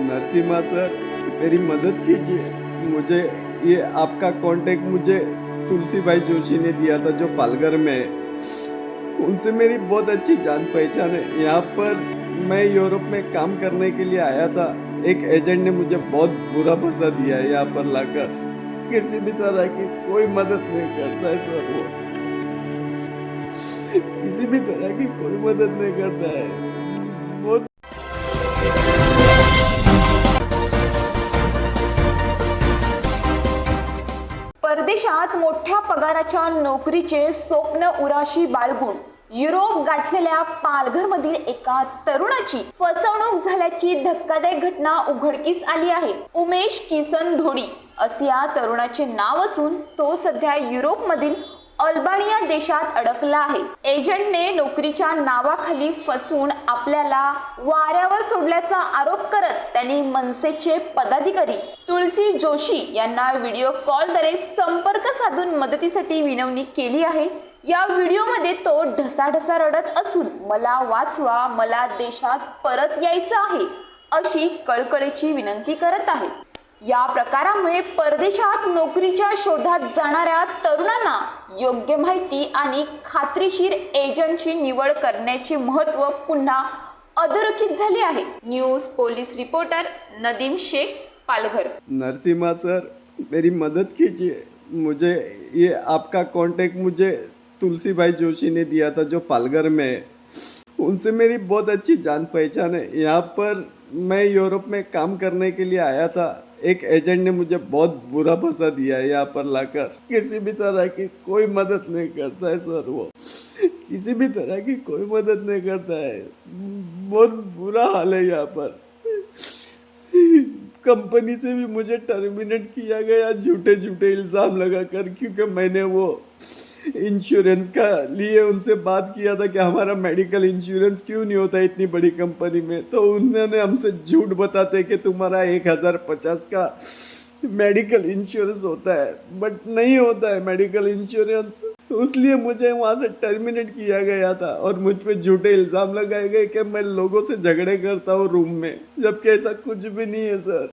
Narasimha sir, मेरी मदद कीजिए। मुझे ये आपका कांटेक्ट मुझे तुलसी भाई जोशी ने दिया था, जो पालघर में है। उनसे मेरी बहुत अच्छी जान पहचान है। यहाँ पर मैं यूरोप में काम करने के लिए आया था। एक एजेंट ने मुझे बहुत बुरा फंसा दिया है यहाँ पर लाकर। किसी भी तरह की कोई मदद नहीं करता है सर वो। किसी भी तरह की कोई मदद नहीं करता है। बहुत मोठ्या पगाराच्या नोकरीचे स्वप्न उराशी बाळगून युरोप गाठलेल्या पालघरमधील एका तरुणाची फसवणूक झाल्याची धक्कादायक घटना उघडकीस आली आहे. उमेश किसन धोडी असे या तरुणाचे नाव असून तो सध्या युरोपमधील अल्बानिया देशात अडकला आहे. एजंटने नोकरीच्या नावाखाली फसवून आपल्याला वाऱ्यावर सोडल्याचा आरोप करत त्यांनी मनसेचे पदाधिकारी तुळसी जोशी यांना व्हिडिओ कॉलद्वारे संपर्क साधून मदतीसाठी विनवणी केली आहे. या व्हिडिओमध्ये तो ढसाढसा रडत असून मला वाचवा मला देशात परत यायचं आहे अशी कळकळीची विनंती करत आहे. या प्रकारामुळे परदेशात नोकरीच्या शोधात जाणाऱ्या तरुणांना योग्य माहिती आणि खात्रीशीर एजंटची निवड करण्याचे महत्त्व पुन्हा अधोरेखित झाले आहे. News police reporter Nadeem Shaikh Palghar. Narasimha sir मेरी मदद कीजिए. मुझे ये आपका कांटेक्ट मुझे तुलसी भाई जोशी ने दिया था जो पालघर में है। उनसे मेरी बहुत अच्छी जान पहचान है। यहाँ पर मैं यूरोप में काम करने के लिए आया था। एक एजेंट ने मुझे बहुत बुरा फंसा दिया है यहाँ पर लाकर। किसी भी तरह की कोई मदद नहीं करता है, सर, वो। किसी भी तरह की कोई मदद नहीं करता है। बहुत बुरा हाल है यहाँ पर। कंपनी से भी मुझे टर्मिनेट किया गया झूठे झूठे इल्ज़ाम लगाकर, क्योंकि मैंने वो इंश्योरेंस का लिए उनसे बात किया था कि हमारा मेडिकल इंश्योरेंस क्यों नहीं होता इतनी बड़ी कंपनी में? तो उन्होंने हमसे झूठ बताते कि तुम्हारा एक हज़ार पचास का मेडिकल इंश्योरेंस होता है बट नहीं होता है मेडिकल इंश्योरेंस उसलिए मुझे वहाँ से टर्मिनेट किया गया था और मुझ पर झूठे इल्ज़ाम लगाए गए कि मैं लोगों से झगड़े करता हूँ रूम में, जबकि ऐसा कुछ भी नहीं है सर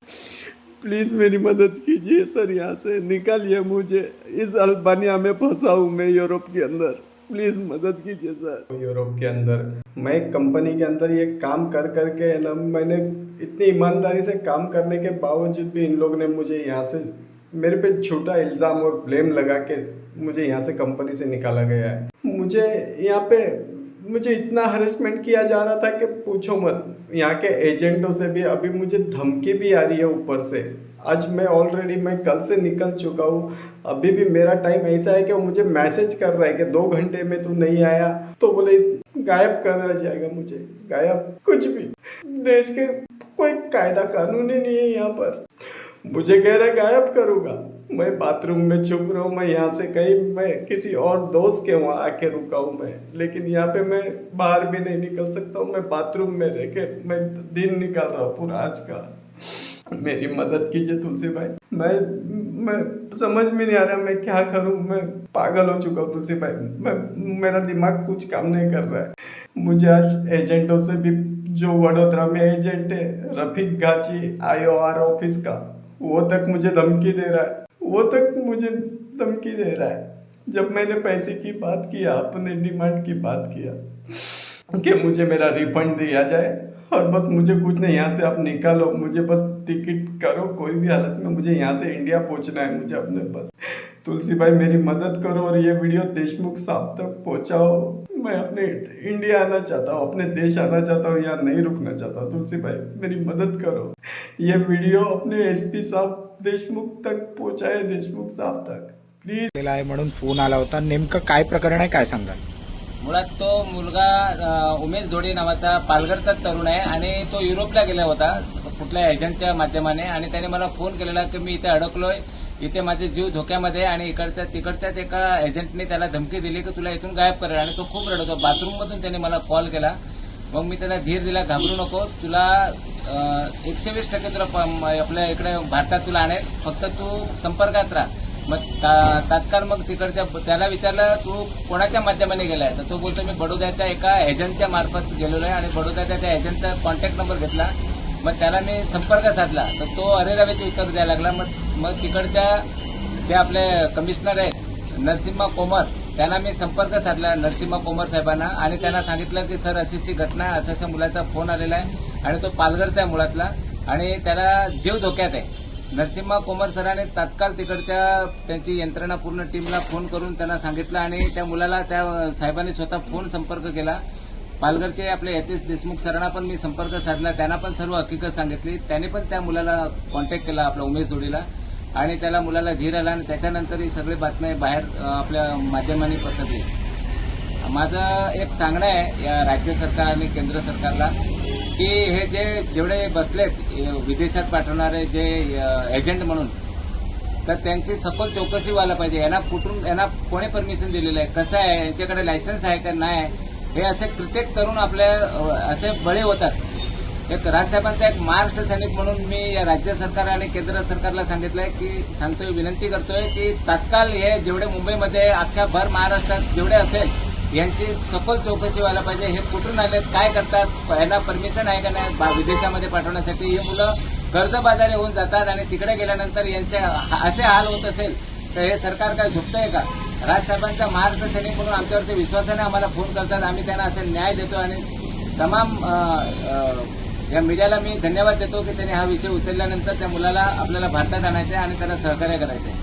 प्लीज़ मेरी मदद कीजिए, सर, यहाँ से निकालिए मुझे। इस अल्बानिया में फंसा हूँ मैं यूरोप के अंदर। प्लीज़ मदद कीजिए, सर। यूरोप के अंदर। मैं एक कंपनी के अंदर ये काम कर कर के ना, मैंने इतनी ईमानदारी से काम करने के बावजूद भी इन लोग ने मुझे यहाँ से, मेरे पे झूठा इल्ज़ाम और ब्लेम लगा के मुझे यहाँ से कंपनी से निकाला गया है। मुझे यहाँ पे मुझे इतना हरेसमेंट किया जा रहा था कि पूछो मत। यहाँ के एजेंटों से भी अभी मुझे धमकी भी आ रही है ऊपर से। आज मैं ऑलरेडी मैं कल से निकल चुका हूँ। अभी भी मेरा टाइम ऐसा है कि वो मुझे मैसेज कर रहा है कि दो घंटे में तू नहीं आया। तो बोले, गायब कर जाएगा मुझे। गायब? कुछ भी। देश के कोई कायदा कानून ही नहीं है यहाँ पर। मुझे कह रहा गायब करूँगा। मैं बाथरूम में छुप रहा हूँ मैं यहाँ से कहीं, मैं किसी और दोस्त के वहाँ आके रुका हूँ मैं। लेकिन यहाँ पे मैं बाहर भी नहीं निकल सकता हूँ, मैं बाथरूम में रह के मैं दिन निकाल रहा हूँ पूरा आज का। मेरी मदद कीजिए तुलसी भाई। मैं मैं समझ में नहीं आ रहा मैं क्या करूँ, मैं पागल हो चुका हूँ तुलसी भाई। मैं, मेरा दिमाग कुछ काम नहीं कर रहा है। मुझे आज एजेंटों से भी, जो वडोदरा में एजेंट है, रफीक गाची आईओआर ऑफ़िस का वो तक मुझे धमकी दे रहा है। वो तक मुझे धमकी दे रहा है। जब मैंने पैसे की बात किया अपने डिमांड की बात किया कि मुझे मेरा रिफंड दिया जाए और बस मुझे कुछ नहीं, यहाँ से आप निकालो। मुझे बस टिकट करो कोई भी हालत में मुझे यहाँ से इंडिया पहुँचना है मुझे अपने बस तुलसी भाई मेरी मदद करो और ये वीडियो देशमुख साहब तक पहुँचाओ। मैं अपने इंडिया आना चाहता हूँ अपने देश आना चाहता हूँ यहाँ नहीं रुकना चाहता। तुलसी भाई मेरी मदद करो। ये वीडियो अपने एसपी साहब देशमुख तक पहुँचाए देशमुख साहब तक। प्लीज आहे म्हणून फोन आला होता. नेमकं काय प्रकरण आहे काय सांगाल? मुळात तो मुलगा उमेश धोडे नावाचा पालघरचा तरुण आहे आणि तो युरोपला गेला होता. कुठल्या एजंटच्या माध्यमाने आणि त्याने मला फोन केलेला की मी इथे अडकलोय इथे माझे जीव धोक्यामध्ये आहे आणि इकडच्या तिकडच्याच एका एजंटने त्याला धमकी दिली की तुला इथून गायब करेल आणि तो खूप रडतो. बाथरूममधून त्याने मला कॉल केला. मग मी त्याला धीर दिला घाबरू नको. तुला एकशे वीस टक्के तुला प- आपल्या इकडे भारतात तुला आणेल. फक्त तू संपर्कात राहा. मग ता- तात्काळ मग तिकडच्या त्याला विचारलं तू कोणाच्या माध्यमाने गेलाय? तर तो बोलतो मी बडोद्याच्या एका एजंटच्या मार्फत गेलेलो आहे आणि बडोद्याच्या त्या एजंटचा कॉन्टॅक्ट नंबर घेतला. मग त्याला मी संपर्क साधला. तर तो अरेरावेचे उत्तर द्यायला लागला. मग मग तिकडच्या जे आपले कमिशनर आहेत नरसिम्हा कोमर त्यांना मी संपर्क साधला नरसिम्हा कोमर साहेबांना. आणि त्यांना सांगितलं की सर अशी अशी घटना असं असा असा मुलाचा फोन आलेला आहे आणि तो पालघरचा आहे मुलातला आणि त्याला जीव धोक्यात आहे. नरसिम्हा कोमर सरांनी तात्काळ तिकडच्या त्यांची यंत्रणा पूर्ण टीमला फोन करून त्यांना सांगितलं आणि त्या मुलाला त्या साहेबांनी स्वतः फोन संपर्क केला. पालघरचे आपले यतीश देशमुख सरांना पण मी संपर्क साधला. त्यांना पण सर्व हकीकत सांगितली. त्याने पण त्या मुलाला कॉन्टॅक्ट केला आपला उमेश जोडीला. आणि त्याला मुलाला धीर आला आणि त्याच्यानंतर ही सगळी बातम्या बाहेर आपल्या माध्यमांनी पसरली. माझं एक सांगणं आहे या राज्य सरकार आणि केंद्र सरकारला की हे जे जेवढे बसलेत विदेशात पाठवणारे जे एजंट म्हणून तर त्यांची सखोल चौकशी व्हायला पाहिजे. यांना कुठून यांना कोणी परमिशन दिलेलं आहे? कसं आहे? यांच्याकडे लायसन्स आहे का? नाही हे असे क्रिकेट करून आपल्या असे बळे होतात. एक राजसाहेबांचा एक महाराष्ट्र सैनिक म्हणून मी या राज्य सरकार आणि केंद्र सरकारला सांगितलंय की सांगतोय विनंती करतोय की तात्काळ हे जेवढे मुंबईमध्ये अख्ख्या भर महाराष्ट्रात जेवढे असेल यांची सखोल चौकशी व्हायला पाहिजे. हे कुठून आलेत काय करतात यांना परमिशन आहे का नाही विदेशामध्ये पाठवण्यासाठी? ही मुलं कर्जबाजारी होऊन जातात आणि तिकडे गेल्यानंतर यांचे हा- असे हाल होत असेल तर हे सरकार काय झुकतंय का? राजसाहेबांचा महाराष्ट्र म्हणून आमच्यावरती विश्वासाने आम्हाला फोन करतात आम्ही त्यांना असे न्याय देतो आणि तमाम या मीडियाला मी धन्यवाद देतो की त्यांनी हा विषय उचलल्यानंतर त्या मुलाला आपल्याला भारतात आणायचं आहे आणि त्याला सहकार्य करायचं आहे.